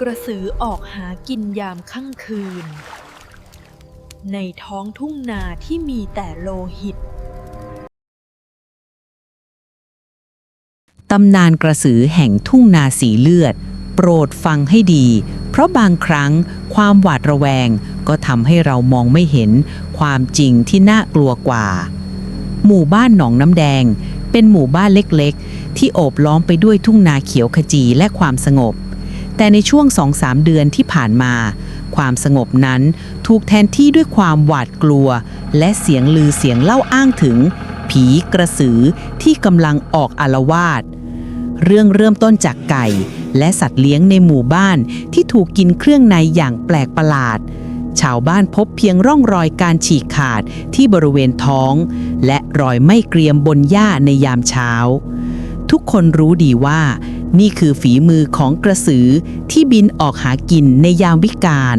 กระสือออกหากินยามค่ำคืน ในท้องทุ่งนาที่มีแต่โลหิต ตำนานกระสือแห่งทุ่งนาสีเลือด โปรดฟังให้ดี เพราะบางครั้งความหวาดระแวงก็ทำให้เรามองไม่เห็นความจริงที่น่ากลัวกว่า หมู่บ้านหนองน้ำแดง เป็นหมู่บ้านเล็กๆ ที่โอบล้อมไปด้วยทุ่งนาเขียวขจีและความสงบ แต่ในช่วงสองสามเดือนที่ผ่านมา ความสงบนั้นถูกแทนที่ด้วยความหวาดกลัว และเสียงลือเสียงเล่าอ้างถึง ผีกระสือที่กำลังออกอาละวาดเรื่องเริ่มต้นจากไก่ และสัตว์เลี้ยงในหมู่บ้านที่ถูกกินเครื่องในอย่างแปลกประหลาด ชาวบ้านพบเพียงร่องรอยการฉีกขาดที่บริเวณท้อง และรอยไม่เกรียมบนหญ้าในยามเช้า ทุกคนรู้ดีว่า นี่คือฝีมือของกระสือที่บินออกหากินในยามวิกาล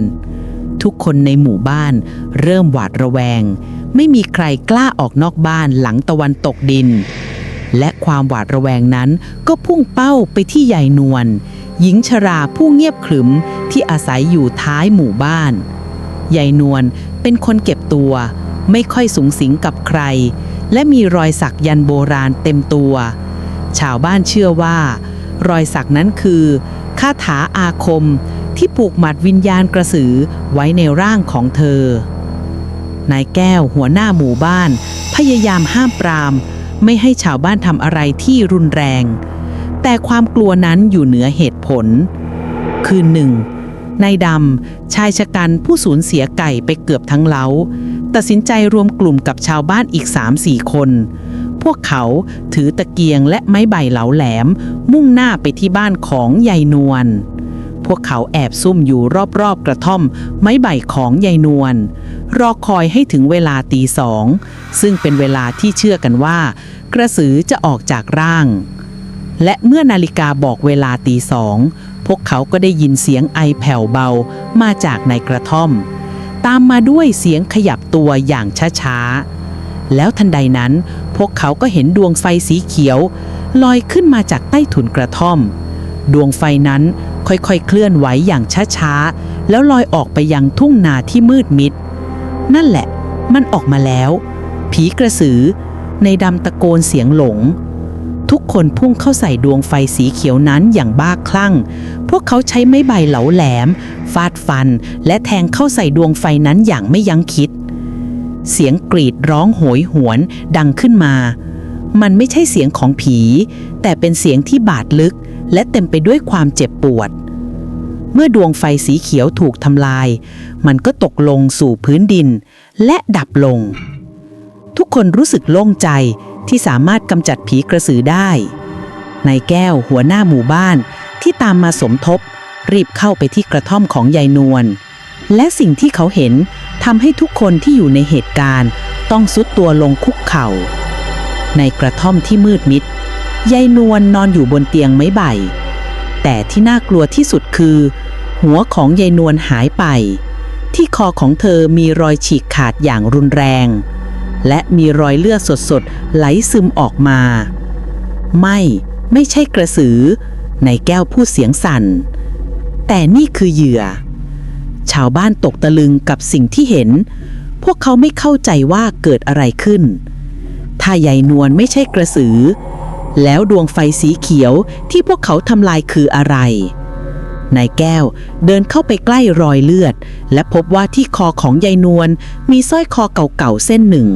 ทุกคนในหมู่บ้านเริ่มหวาดระแวง ไม่มีใครกล้าออกนอกบ้านหลังตะวันตกดิน และความหวาดระแวงนั้นก็พุ่งเป้าไปที่ยายนวลหญิงชราผู้เงียบขรึมที่อาศัยอยู่ท้ายหมู่บ้านยายนวลเป็นคนเก็บตัว ไม่ค่อยสูงสิงกับใคร และมีรอยสักยันโบราณเต็มตัว ชาวบ้านเชื่อว่า รอยสักนั้นคือคาถาอาคมที่ผูกหมัดวิญญาณกระสือไว้ในร่างของเธอ นายแก้วหัวหน้าหมู่บ้าน พยายามห้ามปราม ไม่ให้ชาวบ้านทำอะไรที่รุนแรง แต่ความกลัวนั้นอยู่เหนือเหตุผล คืนหนึ่งนายดำชายชะกันผู้สูญเสียไก่ไปเกือบทั้งเล้า ตัดสินใจรวมกลุ่มกับชาวบ้านอีก3-4คน วกเขาถือตะเกียงและไม้ใบเหลาแหลม มุ่งหน้าไปที่บ้านของยายนวลพวกเขาแอบซุ่มอยู่รอบๆกระท่อม ไม้ใบของยายนวลรอคอยให้ถึงเวลาตีสอง ซึ่งเป็นเวลาที่เชื่อกันว่า กระสือจะออกจากร่าง และเมื่อนาฬิกาบอกเวลาตีสอง พวกเขาก็ได้ยินเสียงไอแผ่วเบามาจากในกระท่อม ตามมาด้วยเสียงขยับตัวอย่างช้าๆ แล้วทันใดนั้น พวกเขาก็เห็นดวงไฟสีเขียว ลอยขึ้นมาจากใต้ถุนกระท่อม ดวงไฟนั้นค่อยๆ เคลื่อนไหวอย่างช้าๆ แล้วลอยออกไปยังทุ่งนาที่มืดมิด นั่นแหละ มันออกมาแล้ว ผีกระสือ ในดำตะโกนเสียงหลง ทุกคนพุ่งเข้าใส่ดวงไฟสีเขียวนั้นอย่างบ้าคลั่ง พวกเขาใช้ไม้ใบเหลาแหลม ฟาดฟัน และแทงเข้าใส่ดวงไฟนั้นอย่างไม่ยั้งคิด เสียงกรีดร้องโหยหวนดังขึ้นมา มันไม่ใช่เสียงของผี แต่เป็นเสียงที่บาดลึก และเต็มไปด้วยความเจ็บปวด เมื่อดวงไฟสีเขียวถูกทำลาย มันก็ตกลงสู่พื้นดิน และดับลง ทุกคนรู้สึกโล่งใจที่สามารถกำจัดผีกระสือได้นายแก้วหัวหน้าหมู่บ้านที่ตามมาสมทบ รีบเข้าไปที่กระท่อมของยายนวลและสิ่งที่เขาเห็น ทำให้ทุกคนที่อยู่ในเหตุการณ์ ต้องซุดตัวลงคุกเข่า ในกระท่อมที่มืดมิดยายนวลนอนอยู่บนเตียงไม้ใบ แต่ที่น่ากลัวที่สุดคือ หัวของยายนวลหายไป ที่คอของเธอมีรอยฉีกขาดอย่างรุนแรง และมีรอยเลือดสดๆ ไหลซึมออกมา ไม่ไม่ใช่กระสือ ในแก้วพูดเสียงสั่น แต่นี่คือเหยื่อ ชาวบ้านตกตะลึงกับสิ่งที่เห็น พวกเขาไม่เข้าใจว่าเกิดอะไรขึ้น ถ้ายายนวลไม่ใช่กระสือ แล้วดวงไฟสีเขียวที่พวกเขาทำลายคืออะไร นายแก้วเดินเข้าไปใกล้รอยเลือด และพบว่าที่คอของยายนวลมีสร้อยคอเก่าๆเส้นหนึ่ง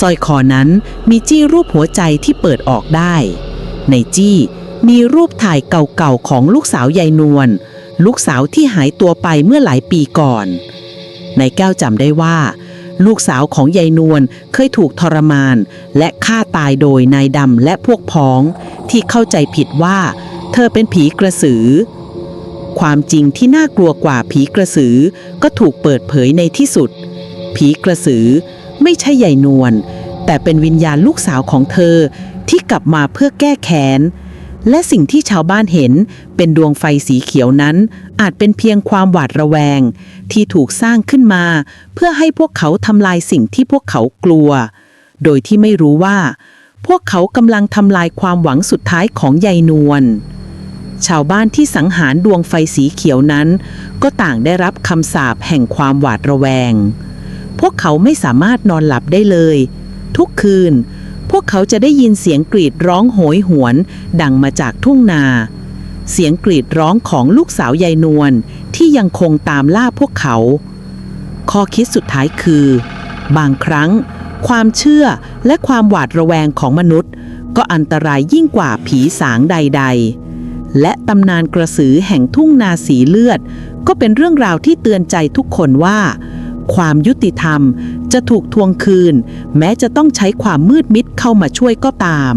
สร้อยคอนั้นมีจี้รูปหัวใจที่เปิดออกได้ ในจี้มีรูปถ่ายเก่าๆของลูกสาวยายนวล ลูกสาวที่หายตัวไปเมื่อหลายปีก่อนนายแก้วจำได้ว่า ลูกสาวของยายนวลเคยถูกทรมาน และฆ่าตายโดยนายดำและพวกพ้อง ที่เข้าใจผิดว่า เธอเป็นผีกระสือ ความจริงที่น่ากลัวกว่าผีกระสือก็ถูกเปิดเผยในที่สุด ผีกระสือไม่ใช่ใหญ่นวลแต่เป็นวิญญาณลูกสาวของเธอที่กลับมาเพื่อแก้แค้น และสิ่งที่ชาวบ้านเห็นเป็นดวงไฟสีเขียวนั้น อาจเป็นเพียงความหวาดระแวง ที่ถูกสร้างขึ้นมา เพื่อให้พวกเขาทำลายสิ่งที่พวกเขากลัว โดยที่ไม่รู้ว่า พวกเขากำลังทำลายความหวังสุดท้ายของยายนวลชาวบ้านที่สังหารดวงไฟสีเขียวนั้น ก็ต่างได้รับคำสาปแห่งความหวาดระแวง พวกเขาไม่สามารถนอนหลับได้เลย ทุกคืน พวกเขาจะได้ยินเสียงกรีดร้องโหยหวน ดังมาจากทุ่งนา เสียงกรีดร้องของลูกสาวยายนวลที่ยังคงตามล่าพวกเขา ข้อคิดสุดท้ายคือ บางครั้ง ความเชื่อและความหวาดระแวงของมนุษย์ ก็อันตรายยิ่งกว่าผีสางใด ๆ และตำนานกระสือแห่งทุ่งนาสีเลือด ก็เป็นเรื่องราวที่เตือนใจทุกคนว่าความยุติธรรม จะถูกทวงคืน แม้จะต้องใช้ความมืดมิดเข้ามาช่วยก็ตาม